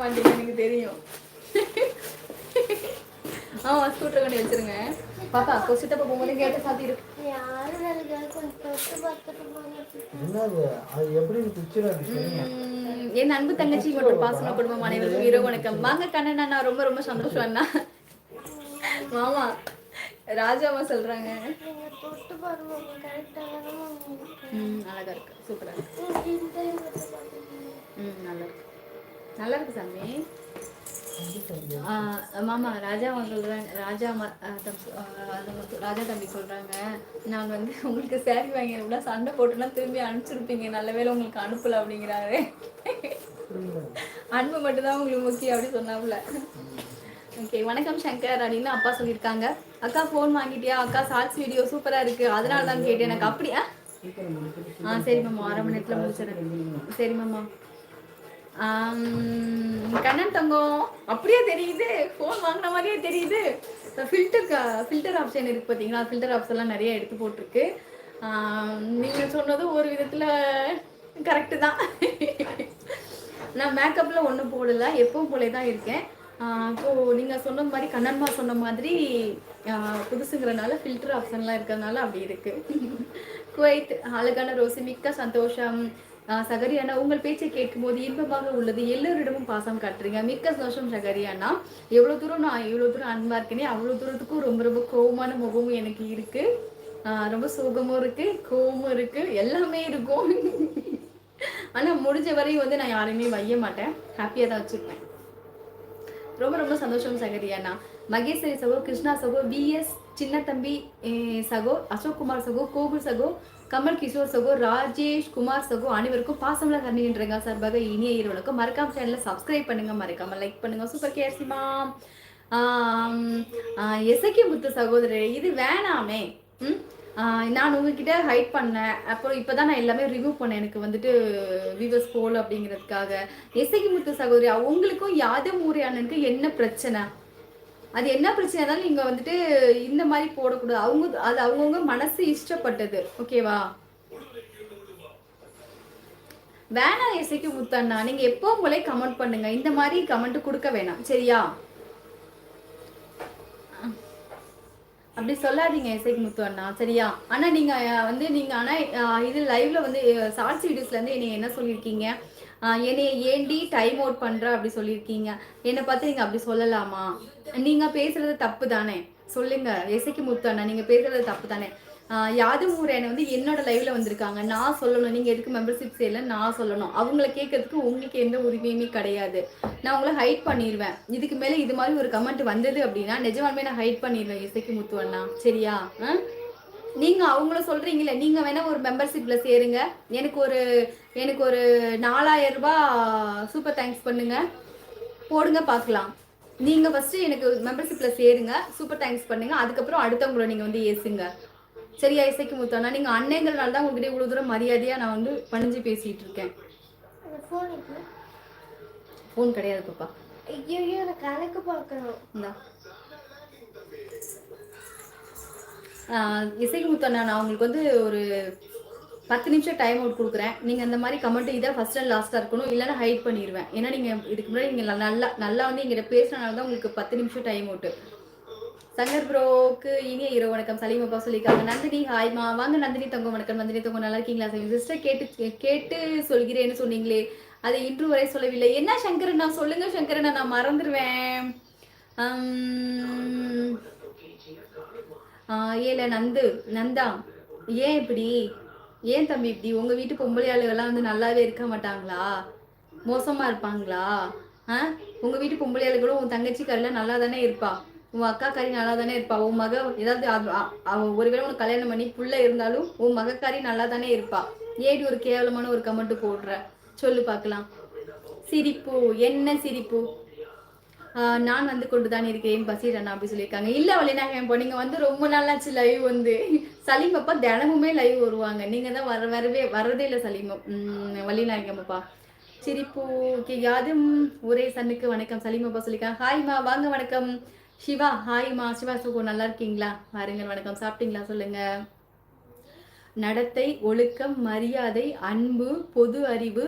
மாட்டீங்க எனக்கு தெரியும். ஆமா ஸ்கூட்டர் கொண்டு வச்சிருங்க. பாப்பா கொசிட்டப்ப போகும்போது கேட்ட பிக்சர் இருக்கு. என் அன்பு தங்கச்சி மற்றும் பாசன குடும்பம் அனைவருக்கும் இரவு வணக்கம். வாங்க கண்ணன் அண்ணா ரொம்ப ரொம்ப சந்தோஷம் அண்ணா. மாமா ராஜாமா சொல்றாங்க. அழகா இருக்கு. சூப்பரா இருக்கு. நல்லா இருக்கு. நல்லா இருக்கு சாமி. மாமா ராஜா அவங்க சொல்றாங்க ராஜா ம- ஆ, தம்- ஆ, அது மட்டும் ராஜா தம்பி சொல்றாங்க. நான் வந்து உங்களுக்கு சேரீ வாங்கினா சண்டை போட்டுனா திரும்பி அனுப்பிச்சிருப்பீங்க. நல்ல வேளை உங்களுக்கு அனுப்பல அப்படிங்கிறாரு. அன்பு மட்டும்தான் உங்களுக்கு முக்கியம் அப்படி சொன்னாப்புல. ஓகே வணக்கம் சங்கர் அப்படின்னு அப்பா சொல்லியிருக்காங்க. அக்கா ஃபோன் வாங்கிட்டியா? அக்கா ஷார்ட்ஸ் வீடியோ சூப்பரா இருக்கு. அதனால தான் கேட்டேன். எனக்கு அப்படியா? ஆ சரி மாமா அரை மணி நேரத்தில் முடிச்சிடுறேன். சரி மாமா. கண்ணன் தங்கம். அப்படியே தெரியுது. ஃபோன் வாங்கின மாதிரியே தெரியுது. ஃபில்டர் ஃபில்டர் ஆப்ஷன் இருக்குது பார்த்தீங்களா ஃபில்டர் ஆப்ஷன்லாம் நிறைய எடுத்து போட்டிருக்கு. நீங்கள் சொன்னதும் சொன்னது ஒரு விதத்தில் கரெக்டு தான். நான் மேக்கப்பில் ஒன்றும் போடல. எப்பவும் போலே தான் இருக்கேன் அப்போது நீங்கள் சொன்ன மாதிரி கண்ணன்மா சொன்ன மாதிரி புதுசுங்கிறனால ஃபில்டர் ஆப்ஷன்லாம் இருக்கிறதுனால அப்படி இருக்குது குவைத் அழகான ரோசி மிக்க சந்தோஷம். சகரி அண்ணா உங்கள் பேச்சை கேட்கும் போது இன்பமாக உள்ளது. எல்லோரிடமும் பாசம் காட்டுறீங்க. மிக்க சந்தோஷம் சகரி அண்ணா. எவ்வளோ தூரம் நான் இவ்வளோ தூரம் அன்பா இருக்கேனே அவ்வளோ தூரத்துக்கும் ரொம்ப ரொம்ப கோவமான முகமும் எனக்கு இருக்கு. ஆஹ் ரொம்ப சோகமும் இருக்கு கோவமும் இருக்கு. எல்லாமே இருக்கும். ஆனா முடிஞ்ச வரையும் வந்து நான் யாரையுமே வைய மாட்டேன். ஹாப்பியா தான் வச்சுருப்பேன். ரொம்ப ரொம்ப சந்தோஷம் சகரி அண்ணா. மகேஸ்வரி சகோ கிருஷ்ணா சகோ பிஎஸ் சின்ன தம்பி சகோ அசோக் குமார் சகோ கோகுல் சகோ கமல் கிஷோர் சகோ ராஜேஷ் குமார் சகோ அனைவருக்கும் பாசமுள்ள கண்ணின்றங்க சார்பாக இனிய இரவனுக்கும் மறக்காம சேனலை சப்ஸ்கிரைப் பண்ணுங்க. மறக்காம லைக் பண்ணுங்க. சூப்பர் கேர்சிமா எசக்கி முத்து சகோதரர் இது வேணாமே. ம்? நான் உங்ககிட்ட ஹைட் பண்ணேன். அப்புறம் இப்போ தான் நான் எல்லாமே ரிவ்யூ பண்ணேன். எனக்கு வந்துட்டு வியூவர்ஸ் போல் அப்படிங்கிறதுக்காக. எசகி முத்து சகோதரி உங்களுக்கும் யாதவ் ஊரி அண்ணனுக்கு என்ன பிரச்சனை? அது என்ன பிரச்சனை இருந்தாலும் நீங்கள் வந்துட்டு இந்த மாதிரி போடக்கூடாது. அவங்க அது அவங்கவுங்க மனசு இஷ்டப்பட்டது. ஓகேவா? வேணாம் இசைக்கு முத்தண்ணா நீங்கள் எப்போ உங்களே கமெண்ட் பண்ணுங்க. இந்த மாதிரி கமெண்ட் கொடுக்க வேணாம். சரியா? அப்படி சொல்லாதீங்க இசைக்கு முத்து அண்ணா சரியா? ஆனால் நீங்கள் வந்து நீங்கள் ஆனால் இது லைவ்ல வந்து ஷார்ட்ஸ் வீடியோஸ்ல இருந்து என்னை என்ன சொல்லியிருக்கீங்க? என்னைய ஏண்டி டைம் அவுட் பண்ற அப்படி சொல்லியிருக்கீங்க? என்னை பார்த்து நீங்க அப்படி சொல்லலாமா? நீங்க பேசுறது தப்பு தானே? சொல்லுங்க இசைக்கு முத்து அண்ணா நீங்க பேசுறது தப்பு தானே? ஆஹ் யாதும் ஊரேனை வந்து என்னோட லைவ்ல வந்திருக்காங்க. நான் சொல்லணும். நீங்க எதுக்கு மெம்பர்ஷிப் செய்யல நான் சொல்லணும். அவங்கள கேட்கறதுக்கு உங்களுக்கு எந்த உரிமையுமே கிடையாது. நான் உங்களை ஹைட் பண்ணிடுவேன் இதுக்கு மேல இது மாதிரி ஒரு கமெண்ட் வந்தது அப்படின்னா நிஜமாலுமே நான் ஹைட் பண்ணிடுவேன் இசைக்கு முத்து அண்ணா சரியா? ஆ? நீங்க அவங்கள சொல்றீங்களே நீங்க வேணா ஒரு மெம்பர்ஷிப்ல சேருங்க. எனக்கு ஒரு எனக்கு ஒரு நாலாயிரம் ரூபாய் சூப்பர் தேங்க்ஸ் பண்ணுங்க. போடுங்க பார்க்கலாம். நீங்க ஃபர்ஸ்ட் எனக்கு மெம்பர்ஷிப்ல சேருங்க சூப்பர் தேங்க்ஸ் பண்ணுங்க. அதுக்கப்புறம் அடுத்தவங்கள நீங்க வந்து ஏசுங்க. சரியா இசைக்கு முத்தானா நீங்க அன்னைங்கிறனால தான் உங்ககிட்ட இவ்வளவு தூரம் மரியாதையா நான் வந்து பணிஞ்சு பேசிட்டு இருக்கேன். ஃபோன் கிடையாது பாப்பா. ஐயோ நான் கணக்கு பார்க்கணும். இந்தா முத்தண்ணா நான் உங்களுக்கு வந்து ஒரு பத்து நிமிஷம் டைம் அவுட் கொடுக்குறேன். நீங்கள் அந்த மாதிரி கமெண்ட் இதை ஃபர்ஸ்ட் அண்ட் லாஸ்ட்டாக இருக்கணும். இல்லைன்னா ஹைட் பண்ணிடுவேன் ஏன்னா நீங்கள் இதுக்கு முன்னாடி நீங்கள் நல்லா நல்லா வந்து எங்கிட்ட பேசுனனால தான் உங்களுக்கு பத்து நிமிஷம் டைம் அவுட்டு சங்கர் ப்ரோக்கு இனிய இரவு வணக்கம். சலீம் அப்பா சொல்லியிருக்காங்க நந்தினி ஹாய்மா வாங்க நந்தினி தங்கம் வணக்கம். நந்தினி தங்கம் நல்லா இருக்கீங்களா? சிஸ்டர் கேட்டு கேட்டு சொல்கிறேன்னு சொன்னீங்களே. அதை இன்று வரை சொல்லவில்லை. என்ன சங்கரன் நான் சொல்லுங்க சங்கரன் நான் மறந்துடுவேன் ஏல நந்து நந்தா ஏன் இப்படி? ஏன் தம்பி இப்படி? உங்க வீட்டு பொம்பளை ஆளுகள்லாம் வந்து நல்லாவே இருக்க மாட்டாங்களா? மோசமா இருப்பாங்களா? ஆ? உங்க வீட்டு பொம்பளை ஆளுகளும் உன் தங்கச்சி கறிலாம் நல்லா தானே இருப்பா. உன் அக்கா கறி நல்லா தானே இருப்பா. உன் மக ஏதாவது அவ- ஒருவேளை உனக்கு கல்யாணம் பண்ணி புள்ள இருந்தாலும் உன் மகக்காரி நல்லா தானே இருப்பா. ஏடி ஒரு கேவலமான ஒரு கமெண்ட் போடுற? சொல்லு பார்க்கலாம். சிரிப்பு. என்ன சிரிப்பு? நான் வந்து கொண்டு தான் இருக்கிறேன் பசீர் அண்ணா அப்படி சொல்லியிருக்காங்க. இல்லை வழிநாயகம் இப்போ நீங்க வந்து ரொம்ப நாளாச்சு லைவ் வந்து. சலீம் அப்பா தினமுமே லைவ் வருவாங்க. நீங்கள் தான் வர வரவே வரதே இல்லை சலீம். உம் வழிநாயகம் அப்பா. சிரிப்பு ஓகே யாதும் ஒரே சன்னுக்கு வணக்கம். சலீம் அப்பா சொல்லியிருக்காங்க. ஹாய்மா வாங்க வணக்கம். சிவா ஹாய்மா சிவா சுகோ நல்லா இருக்கீங்களா? வாருங்கள் வணக்கம். சாப்பிட்டீங்களா? சொல்லுங்க. நடத்தை ஒழுக்கம் மரியாதை அன்பு பொது அறிவு